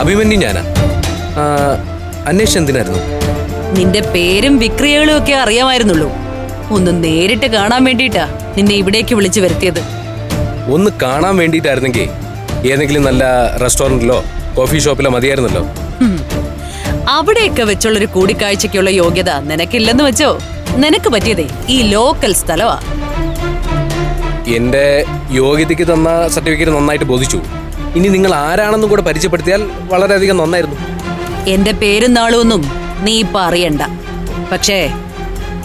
അഭിമന്യു ഞാനാ. അന്വേഷൻ എന്തിനായിരുന്നു? നിന്റെ പേരും വിക്രിയകളും ഒക്കെ അറിയാമായിരുന്നുള്ളൂ. ഒന്ന് നേരിട്ട് കാണാൻ വേണ്ടിട്ടാ നിന്നെ ഇവിടേക്ക് വിളിച്ചു വരുത്തിയത്. ഒന്ന് കാണാൻ വേണ്ടിയിട്ടായിരുന്നെങ്കിൽ ഏതെങ്കിലും നല്ല റെസ്റ്റോറന്റിലോ കോഫി ഷോപ്പിലോ മതിയായിരുന്നല്ലോ. അവിടെയൊക്കെ വെച്ചുള്ളൊരു കൂടിക്കാഴ്ചയ്ക്കുള്ള യോഗ്യത നിനക്കില്ലെന്ന് വെച്ചോ? നിനക്ക് പറ്റിയതേ ഈ ലോക്കൽ സ്ഥലമാ എന്റെ യോഗ്യതയ്ക്ക് തന്ന സർട്ടിഫിക്കറ്റ് നന്നായിട്ട് ബോധിച്ചു. ഇനി നിങ്ങൾ ആരാണെന്നും കൂടെ പരിചയപ്പെടുത്തിയാൽ വളരെയധികം നന്നായിരുന്നു. എന്റെ പേരും നാളും ഒന്നും നീ ഇപ്പൊ അറിയണ്ട. പക്ഷേ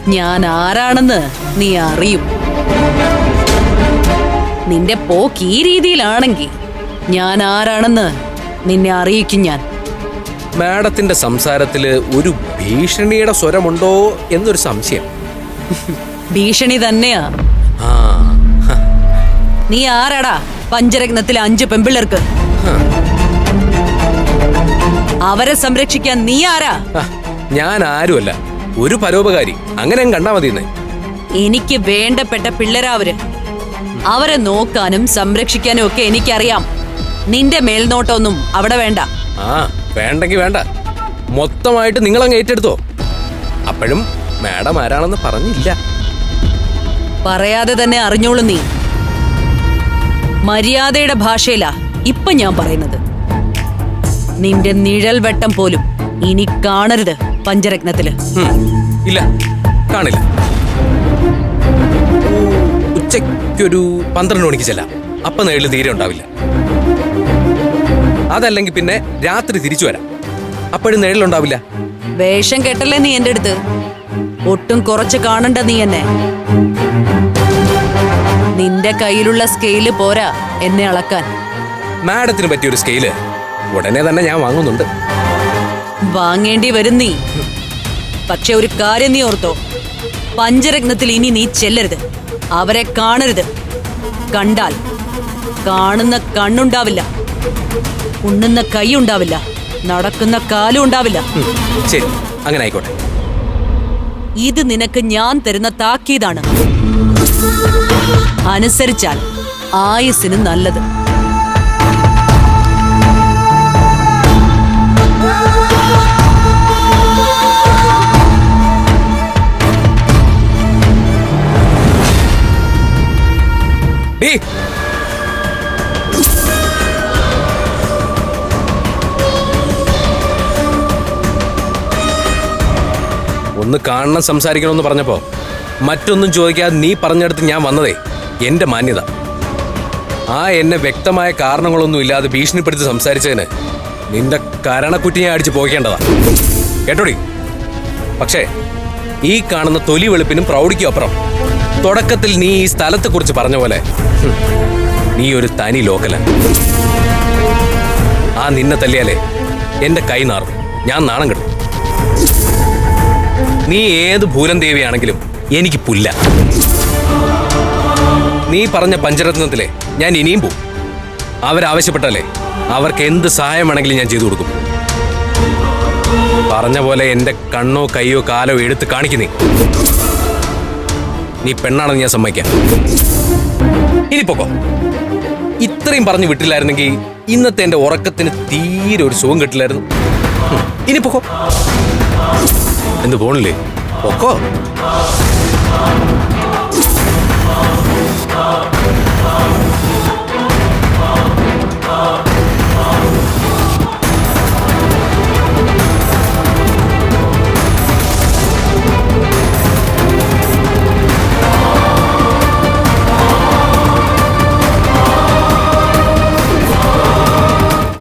ഞാൻ ആരാണെന്ന് നീ അറിയും. നിന്റെ പോക്ക് ഈ രീതിയിലാണെങ്കിൽ ഞാൻ ആരാണെന്ന് നിന്നെ അറിയിക്കും ഞാൻ. മാഡത്തിന്റെ സംസാരത്തിൽ ഒരു ഭീഷണിയുടെ സ്വരമുണ്ടോ എന്നൊരു സംശയം. ഭീഷണി തന്നെയാ. നീ ആരാടാ? പഞ്ചരത്നത്തിലെ അഞ്ച് പെമ്പിള്ളർക്ക് അവരെ സംരക്ഷിക്കാൻ നീ ആരാ? ഞാൻ ആരുമല്ല. ഒരു പരോപകാരി. അങ്ങനെ അങ്ങ് കണ്ടാ മതി എനിക്ക് വേണ്ടപ്പെട്ട പിള്ളേരാവര്. അവരെ നോക്കാനും സംരക്ഷിക്കാനും ഒക്കെ എനിക്കറിയാം. നിന്റെ മേൽനോട്ടൊന്നും അവിടെ വേണ്ട. ആ വേണ്ടെങ്കി വേണ്ട. മൊത്തമായിട്ട് നിങ്ങൾ അങ്ങ് ഏറ്റെടുത്തോ. അപ്പോഴും മാഡം ആരാണെന്ന് പറഞ്ഞില്ല. പറയാതെ തന്നെ അറിഞ്ഞോളൂ നീ. മര്യാദയുടെ ഭാഷയിലാ ഇപ്പൊ ഞാൻ പറയുന്നത്. നിന്റെ നിഴൽ വെട്ടം പോലും ഇനി കാണരുത് പഞ്ചരത്നത്തിൽ. ഇല്ല കാണില്ല. ഉച്ചയ്ക്കൊരു പന്ത്രണ്ട് മണിക്ക് ചെല്ലാം. അപ്പൊ നേരിൽ തീരെ ഉണ്ടാവില്ല. അതല്ലെങ്കിൽ പിന്നെ രാത്രി തിരിച്ചു വരാം. അപ്പോഴും നിഴലുണ്ടാവില്ല വേഷം കെട്ടല്ലേ നീ എന്റെ അടുത്ത്? ഒട്ടും കുറച്ച് കാണണ്ട നീ എന്നെ. നിന്റെ കയ്യിലുള്ള സ്കെയിൽ പോരാ എന്നെ അളക്കാൻ. മാഡത്തിന് പറ്റിയൊരു സ്കെയിൽ ഉടനെ തന്നെ ഞാൻ വാങ്ങുന്നുണ്ട്. വാങ്ങേണ്ടി വരും നീ. പക്ഷെ ഒരു കാര്യം നീ ഓർത്തോ. പഞ്ചരത്നത്തിൽ ഇനി നീ ചെല്ലരുത്. അവരെ കാണരുത്. കണ്ടാൽ കാണുന്ന കണ്ണുണ്ടാവില്ല. ഉണ്ണുന്ന കൈ ഉണ്ടാവില്ല. നടക്കുന്ന കാലും ഉണ്ടാവില്ല. ഉം, ശരി അങ്ങനെ ആയിക്കോട്ടെ. ഇത് നിനക്ക് ഞാൻ തരുന്ന താക്കീതാണ്. അനുസരിച്ചാൽ ആയുസിന് നല്ലത്. ഒന്ന് കാണണം സംസാരിക്കണമെന്ന് പറഞ്ഞപ്പോ മറ്റൊന്നും ചോദിക്കാതെ നീ പറഞ്ഞെടുത്ത് ഞാൻ വന്നതേ. എന്റെ മാന്യത. ആ എന്നെ വ്യക്തമായ കാരണങ്ങളൊന്നും ഇല്ലാതെ ഭീഷണിപ്പെടുത്തി സംസാരിച്ചതിന് നിന്റെ കരണക്കുറ്റിനെ അടിച്ച് പോകേണ്ടതാ കേട്ടോടി? പക്ഷേ ഈ കാണുന്ന തൊലി വെളുപ്പിനും പ്രൗഢിക്കും അപ്പുറം തുടക്കത്തിൽ നീ ഈ സ്ഥലത്തെക്കുറിച്ച് പറഞ്ഞ പോലെ നീ ഒരു തനി ലോക്കല. ആ നിന്നെ തല്ലിയാലേ എന്റെ കൈ നാറും. ഞാൻ നാണം കിട്ടും നീ ഏത് ഭൂലം ദേവിയാണെങ്കിലും എനിക്ക് പുല്ല. നീ പറഞ്ഞ പഞ്ചരത്നത്തിലെ ഞാൻ ഇനിയും പോവും. അവരാവശ്യപ്പെട്ടാലേ അവർക്ക് എന്ത് സഹായം വേണമെങ്കിലും ഞാൻ ചെയ്തു കൊടുക്കും. പറഞ്ഞ പോലെ എന്റെ കണ്ണോ കൈയോ കാലോ എടുത്ത് കാണിക്കുന്നേ. നീ പെണ്ണാണെന്ന് ഞാൻ സമ്മതിക്കാം. ഇനി പൊക്കോ. ഇത്രയും പറഞ്ഞു വിട്ടില്ലായിരുന്നെങ്കിൽ ഇന്നത്തെ എന്റെ ഉറക്കത്തിന് തീരെ ഒരു സുഖം കിട്ടില്ലായിരുന്നു. ഇനി പൊക്കോ. എന്ത് പോണില്ലേ? poco? Oh, oh.